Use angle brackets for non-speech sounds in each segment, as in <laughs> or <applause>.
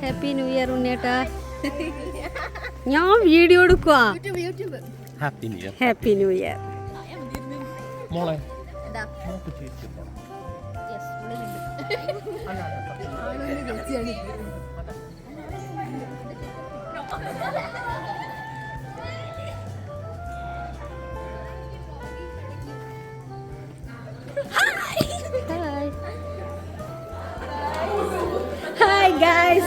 Happy new year ഉണ്ണേട്ടാ ഞാൻ video എടുക്കുക happy new year happy new year മോളെ. Hi <laughs>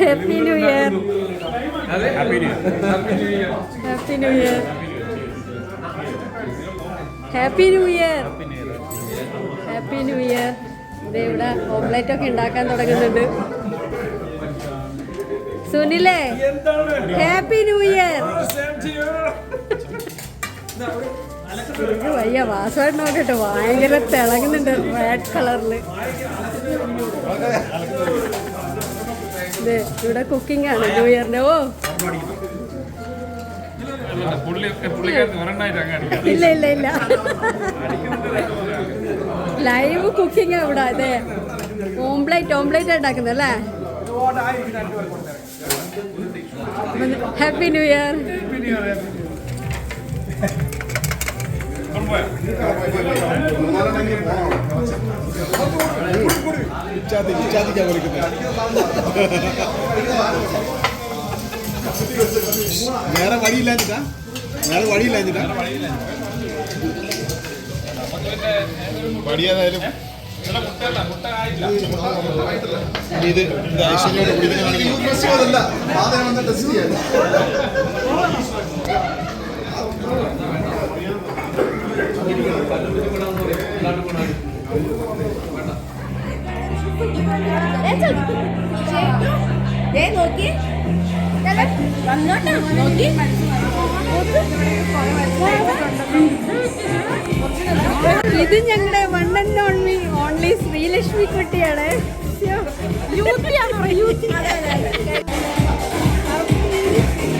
Happy new year happy new year happy new year happy new year ഇത് ഇവിടെ omelette ഒക്കെ ഉണ്ടാക്കാൻ തുടങ്ങുന്നുണ്ട്. സുനിലേ ഹാപ്പി ന്യൂ ഇയർ വയ്യ പാസ്വേഡ് നോക്കട്ടെ ഭയങ്കര തിളങ്ങുന്നുണ്ട് റെഡ് കളറിൽ ഇത് ഇവിടെ കുക്കിംഗ് ആണ് ന്യൂ ഇയറിന്റെ ഓ. ഇല്ല ഇല്ല ഇല്ല. ലൈവ് കുക്കിംഗ് ഇവിടെ അതെ. ഓംപ്ലേറ്റ് ഓംപ്ലേറ്റ് ഉണ്ടാക്കുന്നത് അല്ലേ? ഹാപ്പി ന്യൂ ഇയർ വേറെ വഴിയില്ലാഞ്ഞിട്ടാ? വേറെ വഴിയില്ലാഞ്ഞിട്ടാ? വടിയേതായാലും ഇത് ഐശ്വര്യോട് കാണിക്കണം നോക്കി നോക്കി ഇത് ഞങ്ങളുടെ one and only only Sreelakshmi കുട്ടിയാണ്.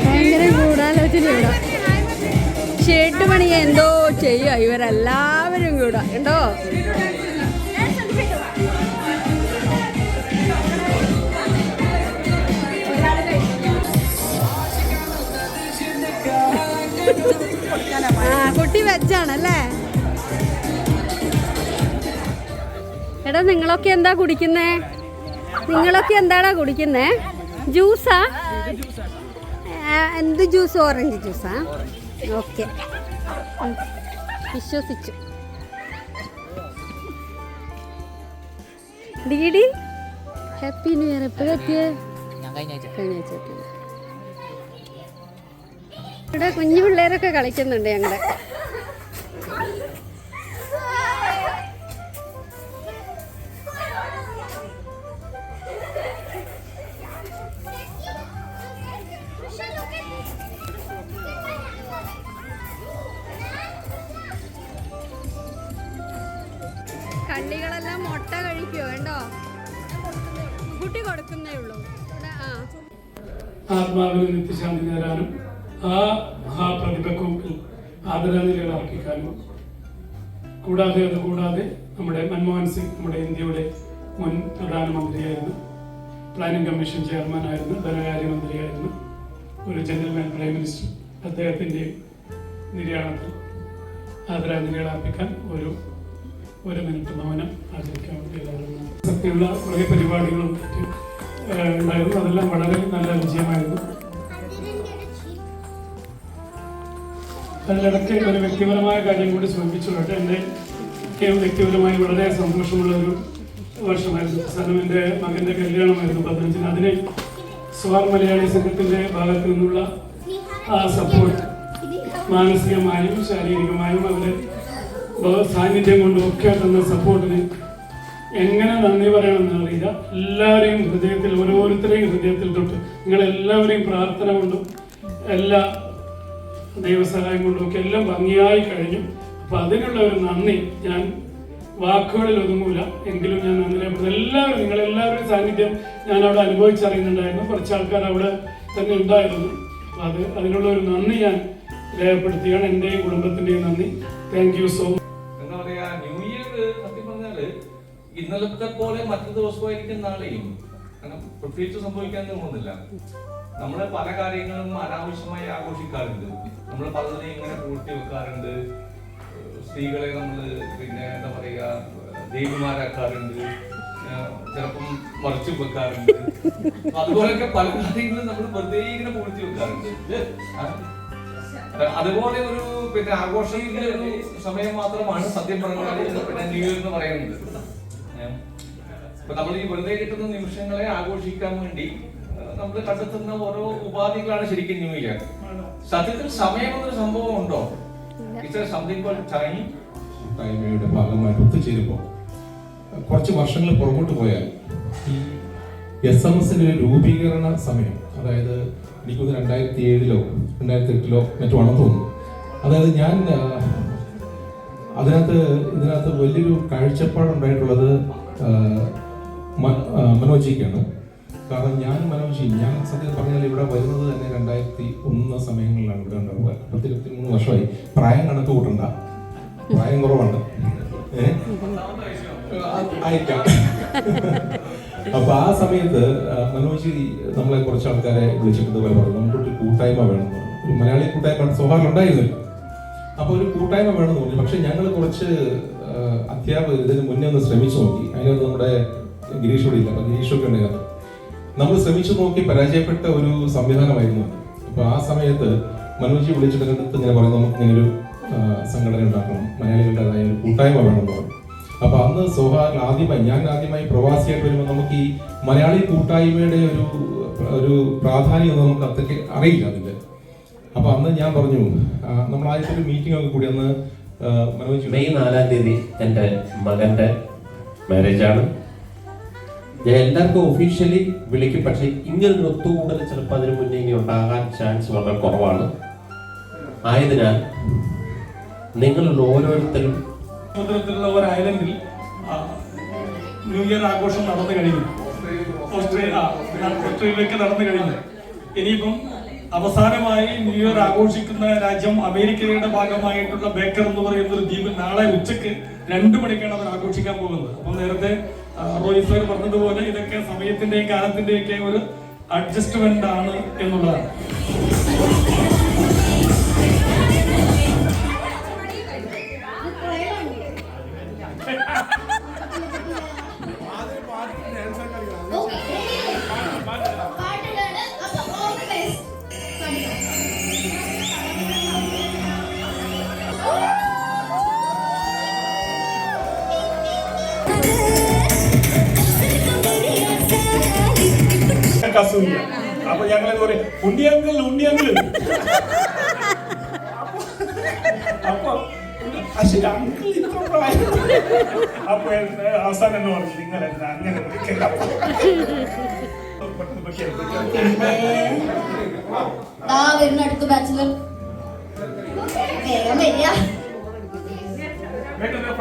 ഭയങ്കര കൂടാലോചന ഇവിടെ ഷെട്ട് പണി എന്തോ ചെയ്യുക ഇവരെല്ലാവരും കൂടാ. ഉണ്ടോ ആ കുട്ടി വെച്ചാണല്ലേ? എടാ നിങ്ങളൊക്കെ എന്താ കുടിക്കുന്നേ? നിങ്ങളൊക്കെ എന്താടാ കുടിക്കുന്നേ? ജ്യൂസാ? എന്ത് ജ്യൂസ്? ഓറഞ്ച് ജ്യൂസാ? ഓക്കെ. വിശ്വസിച്ചു. ഡിഡി ഹാപ്പി ന്യൂ ഇയർ. എപ്പോഴെത്തിയേ കഴിഞ്ഞ ആഴ്ച എത്തിയത്. ഇവിടെ കുഞ്ഞു പിള്ളേരൊക്കെ കളിക്കുന്നുണ്ട് ഞങ്ങളുടെ കണ്ണികളെല്ലാം മുട്ട കഴിക്കുമോ വേണ്ടോ കുട്ടി കൊടുക്കുന്നേ ഉള്ളൂ. ആത്മാവിന് നിത്യശാന്തി നേരാനും ആ ആ പ്രതിഭക്കും ആദരാഞ്ജലികൾ അർപ്പിക്കാനും കൂടാതെ അത് കൂടാതെ നമ്മുടെ മൻമോഹൻ സിംഗ് നമ്മുടെ ഇന്ത്യയുടെ മുൻ പ്രധാനമന്ത്രിയായിരുന്നു. പ്ലാനിംഗ് കമ്മീഷൻ ചെയർമാനായിരുന്നു ധനകാര്യമന്ത്രിയായിരുന്നു ഒരു ജനറൽമാൻ പ്രൈം മിനിസ്റ്റർ. അദ്ദേഹത്തിന്റെയും നിര്യാണത്തിൽ ആദരാഞ്ജലികൾ അർപ്പിക്കാൻ ഒരു ഒരു മിനിറ്റ് മൗനം ആചരിക്കാൻ വേണ്ടി എല്ലാവരും സത്യമുള്ള കുറേ പരിപാടികളും ഉണ്ടായിരുന്നു. അതെല്ലാം വളരെ നല്ല വിജയമായിരുന്നു. അതിനിടയ്ക്ക് ഒരു വ്യക്തിപരമായ കാര്യം കൂടി സൂചിപ്പിച്ചോട്ടെ എന്റെ വ്യക്തിപരമായി വളരെ സന്തോഷമുള്ള ഒരു വർഷമായിരുന്നു. അവസാനം എന്റെ മകന്റെ കല്യാണമായിരുന്നു പതിനഞ്ചിന് അതിന് സ്വാർ മലയാളി സംഘത്തിന്റെ ഭാഗത്തു നിന്നുള്ള ആ സപ്പോർട്ട് മാനസികമായും ശാരീരികമായും അവരെ സാന്നിധ്യം കൊണ്ടും ഒക്കെ തന്ന സപ്പോർട്ടിന് എങ്ങനെ നന്ദി പറയണമെന്ന് അറിയില്ല. എല്ലാവരെയും ഹൃദയത്തിൽ ഓരോരുത്തരെയും ഹൃദയത്തിൽ തൊട്ട് നിങ്ങളെല്ലാവരെയും പ്രാർത്ഥന കൊണ്ടും എല്ലാ ദൈവസഹായം കൊണ്ടും ഒക്കെ എല്ലാം ഭംഗിയായി കഴിഞ്ഞു. അപ്പൊ അതിനുള്ള ഒരു നന്ദി ഞാൻ വാക്കുകളിൽ ഒതുങ്ങൂല. എങ്കിലും ഞാൻ അങ്ങനെ എല്ലാവരും നിങ്ങളെല്ലാവരുടെയും സാന്നിധ്യം ഞാൻ അവിടെ അനുഭവിച്ചറിയുന്നുണ്ടായിരുന്നു. കുറച്ച് ആൾക്കാർ അവിടെ തന്നെ ഉണ്ടായിരുന്നു. അത് അതിനുള്ള ഒരു നന്ദി ഞാൻ രേഖപ്പെടുത്തുകയാണ്. എന്റെയും കുടുംബത്തിന്റെയും നന്ദി. താങ്ക് യു സോ എന്താ പറയാ ന്യൂ ഇയർ സത്യം പറഞ്ഞാൽ ഇന്നലത്തെ പോലെ മറ്റു ദിവസമായിരിക്കും നാളെയും. കാരണം പ്രത്യേകിച്ച് സംഭവിക്കാൻ തോന്നുന്നില്ല നമ്മൾ പല കാര്യങ്ങളും അനാവശ്യമായി ആഘോഷിക്കാറുണ്ട്. നമ്മൾ പലതിനെ ഇങ്ങനെ പൂഴ്ത്തി വെക്കാറുണ്ട്. സ്ത്രീകളെ നമ്മൾ പിന്നെ എന്താ പറയുക ദേവിമാരാക്കാറുണ്ട്. ചിലപ്പം മറിച്ചു വെക്കാറുണ്ട്. അതുപോലെയൊക്കെ പല കാര്യങ്ങളും നമ്മൾ വെറുതെ ഇങ്ങനെ പൂഴ്ത്തി വെക്കാറുണ്ട്? അതുപോലെ ഒരു പിന്നെ ആഘോഷത്തിന്റെ ഒരു സമയം മാത്രമാണ് സത്യം പറഞ്ഞാൽ പിന്നെ ന്യൂ ഇയർ എന്ന് പറയുന്നത്. അപ്പൊ നമ്മൾ ഈ വെറുതെ കിട്ടുന്ന നിമിഷങ്ങളെ ആഘോഷിക്കാൻ വേണ്ടി നമ്മൾ കണ്ടെത്തുന്ന ഓരോ ഉപാധികളാണ് ശരിക്കും ന്യൂ ഇയർ സത്യത്തിൽ സമയം എന്നൊരു സംഭവം ഉണ്ടോ ഇത്ര സംതിങ് ടൈം കൂട്ടായ്മയുടെ ഭാഗമായിട്ട് ഒത്തുചേരുമ്പോൾ കുറച്ച് വർഷങ്ങൾ പുറകോട്ട് പോയാൽ ഈ എസ് എം എസിന്റെ ഒരു രൂപീകരണ സമയം അതായത് എനിക്കൊന്ന് രണ്ടായിരത്തി ഏഴിലോ രണ്ടായിരത്തി എട്ടിലോ മറ്റോ ആണെന്ന് തോന്നുന്നു. അതായത് ഞാൻ അതിനകത്ത് ഇതിനകത്ത് വലിയൊരു കാഴ്ചപ്പാടുണ്ടായിട്ടുള്ളത് മനോജിക്കാണ്. കാരണം ഞാൻ മനോജി ഞാൻ സത്യം പറഞ്ഞാൽ ഇവിടെ വരുന്നത് തന്നെ രണ്ടായിരത്തി ഒന്ന് സമയങ്ങളിലാണ് ഇവിടെ ഉണ്ടാവുക. പത്ത് ഇരുപത്തി മൂന്ന് വർഷമായി. പ്രായം കണക്ക് കൂട്ടണ്ട. പ്രായം കുറവുണ്ട്. അയക്കാം അപ്പൊ ആ സമയത്ത് മനോജി നമ്മളെ കുറച്ച് ആൾക്കാരെ വിളിച്ചിട്ട് പറഞ്ഞു. നമുക്കൊരു കൂട്ടായ്മ വേണം ഒരു മലയാളി കൂട്ടായ്മ സ്വഭാവം ഉണ്ടായിരുന്നു അപ്പൊ ഒരു കൂട്ടായ്മ വേണമെന്ന് പറഞ്ഞു. പക്ഷെ ഞങ്ങൾ കുറച്ച് അധ്യാപകർ ഇതിന് മുന്നേ ഒന്ന് ശ്രമിച്ചു നോക്കി. അതിനകത്ത് നമ്മുടെ ഗിരീഷ് ഇല്ല. അപ്പൊ ഗിരീഷൊക്കെ ഉണ്ടായിരുന്നു നമ്മൾ ശ്രമിച്ചു നോക്കി പരാജയപ്പെട്ട ഒരു സംവിധാനമായിരുന്നു അപ്പോൾ അപ്പൊ ആ സമയത്ത് മനോജി വിളിച്ചിട്ട് അടുത്ത് ഇങ്ങനെ പറഞ്ഞു നമുക്ക് ഇങ്ങനെ ഒരു സംഘടന ഉണ്ടാക്കണം. മലയാളികളുടേതായ ഒരു കൂട്ടായ്മ വേണം പറഞ്ഞു. അപ്പൊ അന്ന് സോഹാറിൽ ആദ്യമായി ഞാൻ ആദ്യമായി പ്രവാസിയായിട്ട് വരുമ്പോൾ നമുക്ക് ഈ മലയാളി കൂട്ടായ്മയുടെ ഒരു ഒരു പ്രാധാന്യം നമുക്ക് അത്രയ്ക്ക് അറിയില്ല അതിന്റെ അപ്പൊ അന്ന് ഞാൻ പറഞ്ഞു നമ്മൾ ആദ്യത്തെ ഒരു മീറ്റിംഗ് ഒക്കെ കൂടി അന്ന് മെയ് നാലാം തീയതി എന്റെ മാരേജ് മാരേജാണ് ഞാൻ എല്ലാവർക്കും ഒഫീഷ്യലി വിളിക്കും. പക്ഷേ ഇങ്ങനൊരു ഒത്തുകൂടൽ ചിലപ്പോൾ അതിന് മുന്നേ ഇനി ഉണ്ടാകാൻ ചാൻസ് വളരെ കുറവാണ്. ആയതിനാൽ നിങ്ങളിൽ ഓരോരുത്തരും ഒരു ഐലൻഡിൽ ന്യൂ ഇയർ ആഘോഷം നടന്നു കഴിഞ്ഞു. ഓസ്ട്രേലിയ ഓസ്ട്രേലിയയിലേക്ക് നടന്നു കഴിഞ്ഞു. ഇനിയിപ്പം അവസാനമായി ന്യൂ ഇയർ ആഘോഷിക്കുന്ന രാജ്യം അമേരിക്കയുടെ ഭാഗമായിട്ടുള്ള ബേക്കർ എന്ന് പറയുന്ന ഒരു ദ്വീപിൽ നാളെ ഉച്ചയ്ക്ക് രണ്ടു മണിക്കാണ് അവർ ആഘോഷിക്കാൻ പോകുന്നത്. അപ്പം നേരത്തെ ആ, റോയ് സർ പറഞ്ഞതുപോലെ ഇതൊക്കെ സമയത്തിന്റെയും കാലത്തിന്റെയൊക്കെ ഒരു അഡ്ജസ്റ്റ്മെന്റ് ആണ് എന്നുള്ളതാണ്. അസൂയ അപ്പൊ ഞങ്ങൾ എന്താ പറയും ഉണ്ണിയങ്കിൾ ഉണ്ണിയങ്കിൾ. അപ്പൊ അശ്വിൻ അങ്കിൾ ഇത്ര പ്രായം. അപ്പൊ അവസാനം എന്ന് പറഞ്ഞു നിങ്ങൾ എന്താ അങ്ങനെ വരുന്ന അടുത്ത ബാച്ചിലർ വേഗം വരിക. വേഗം വരൂ,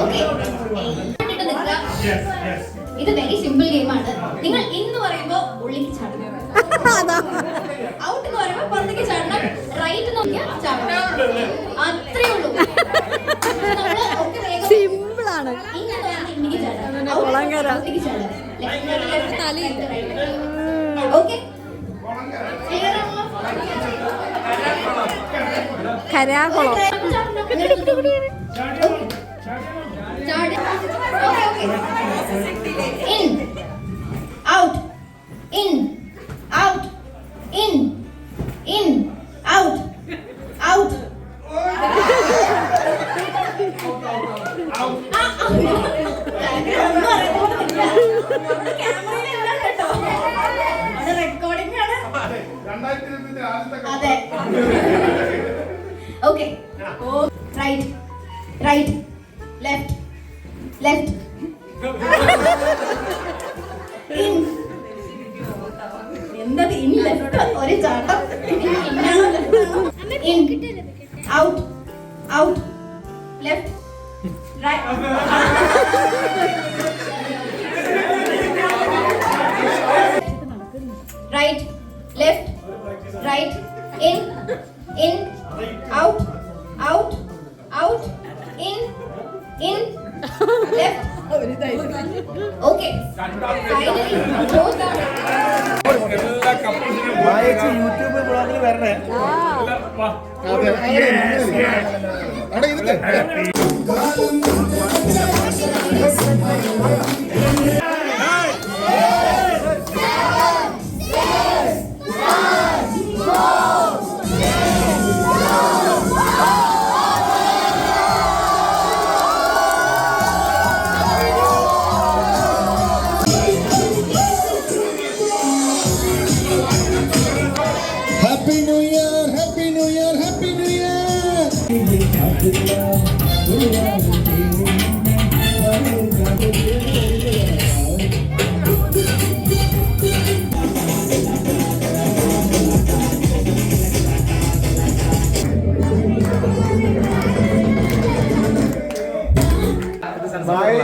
ഓക്കെ. ഇത് വെരി സിമ്പിൾ ഗെയിമാണ് നിങ്ങൾ ഇന്ന് പറയുമ്പോ ഉള്ളിക്ക് ചാടണം. ഔട്ട് എന്ന് പറയുമ്പോ പുറത്തേക്ക് ചാടണം. റൈറ്റ് നോക്കിയാൽ ചാടണം. അത്രേ ഉള്ളൂ. സിമ്പിളാണ് ഇന്ന് എന്ന് പറഞ്ഞാൽ ഇന്നിക്ക് ചാടണം അതന്നെ Out കുളങ്കര. പുറത്തേക്ക് ചാടണം Left, right, left, തലി. right, right. Okay? Clear ആണല്ലോ? Karakulam In. Right left right in in out out out in in left okay YouTube ബ്ലോഗിൽ വരണേ.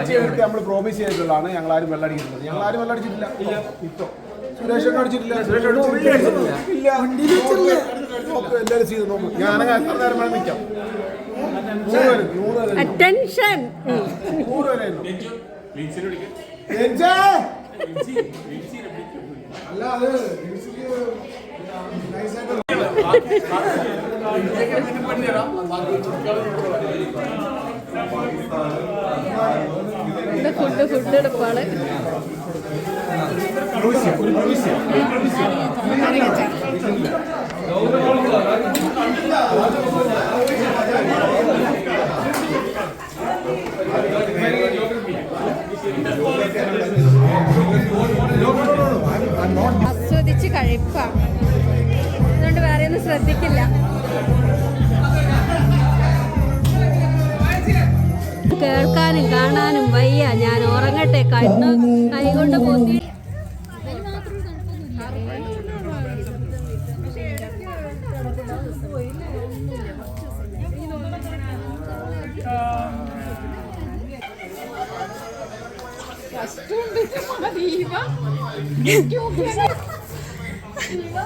ഇയർ നമ്മൾ പ്രോമിസ് ചെയ്തിട്ടുള്ളതാണ് ഞങ്ങൾ ആരും വെള്ളടിക്കുന്നത് ഞങ്ങൾ ആരും വെള്ളടിച്ചിട്ടില്ല ഇപ്പൊ സുരേഷ് അടിച്ചിട്ടില്ല സുരേഷ് നോക്ക് എല്ലാവരും ചെയ്ത് നോക്കും ഞാൻ എത്ര നേരം വേണം നിൽക്കാം അറ്റൻഷൻ ഫുഡ് ഫുഡ് എടുപ്പാണ് ആസ്വദിച്ച് കഴിപ്പാണ് അതുകൊണ്ട് വേറെ ഒന്നും ശ്രദ്ധിക്കില്ല. കേൾക്കാനും കാണാനും വയ്യ. ഞാൻ ഉറങ്ങട്ടെ. കണ്ണു കൈകൊണ്ട് പൊന്തി Yeah.